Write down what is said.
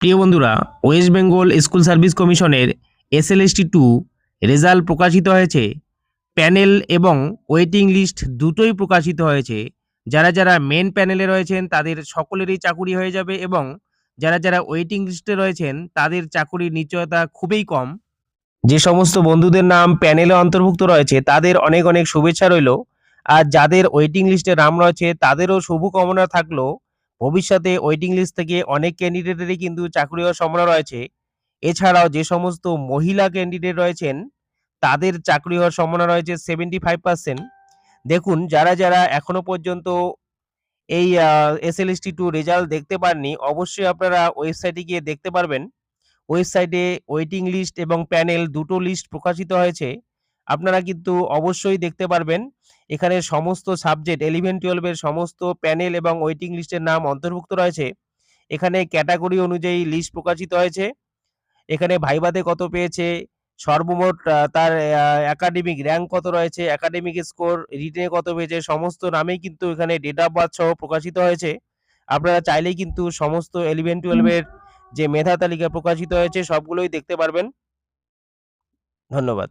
প্রিয় বন্ধুরা West Bengal school service কমিশনের এসএলএসটি টু রেজাল্ট প্রকাশিত হয়েছে। প্যানেল এবং ওয়েটিং লিস্ট দুটোই প্রকাশিত হয়েছে। যারা যারা মেন প্যানেলে রয়েছেন, তাদের সকলেরই চাকুরি হয়ে যাবে এবং যারা যারা ওয়েটিং লিস্টে রয়েছেন, তাদের চাকুরির নিশ্চয়তা খুবই কম। যে সমস্ত বন্ধুদের নাম প্যানেলে অন্তর্ভুক্ত রয়েছে, তাদের অনেক অনেক শুভেচ্ছা রইল। আর যাদের ওয়েটিং লিস্টে নাম রয়েছে, তাদেরও শুভকামনা থাকল। ভবিষ্যতে ওয়েটিং লিস্ট থেকে অনেক ক্যান্ডিডেটেরই কিন্তু চাকরি হওয়ার সম্ভাবনা রয়েছে। এছাড়াও যে সমস্ত মহিলা ক্যান্ডিডেট রয়েছেন, তাদের চাকরি হওয়ার সম্ভাবনা রয়েছে সেভেন্টি ফাইভ পার্সেন্ট দেখুন, যারা যারা এখনও পর্যন্ত এই এসএলএসটি টু রেজাল্ট দেখতে পাননি, অবশ্যই আপনারা ওয়েবসাইটে গিয়ে দেখতে পারবেন। ওয়েবসাইটে ওয়েটিং লিস্ট এবং প্যানেল দুটো লিস্ট প্রকাশিত হয়েছে। আপনারা কিন্তু অবশ্যই দেখতে পারবেন। এখানে সমস্ত সাবজেক্ট ইলেভেন টুয়েলভের সমস্ত প্যানেল এবং ওয়েটিং লিস্টের নাম অন্তর্ভুক্ত রয়েছে। এখানে ক্যাটাগরি অনুযায়ী লিস্ট প্রকাশিত হয়েছে। এখানে ভাইভাতে কত পেয়েছে? সর্বমোট তার একাডেমিক র্যাঙ্ক কত রয়েছে? একাডেমিক স্কোর রিটেনে কত পেয়েছে? সমস্ত নামেই কিন্তু এখানে ডেট অফ বার্থ সহ প্রকাশিত হয়েছে। আপনারা চাইলেই কিন্তু সমস্ত ইলেভেন টুয়েলভের যে মেধা তালিকা প্রকাশিত হয়েছে, সবগুলোই দেখতে পারবেন। ধন্যবাদ।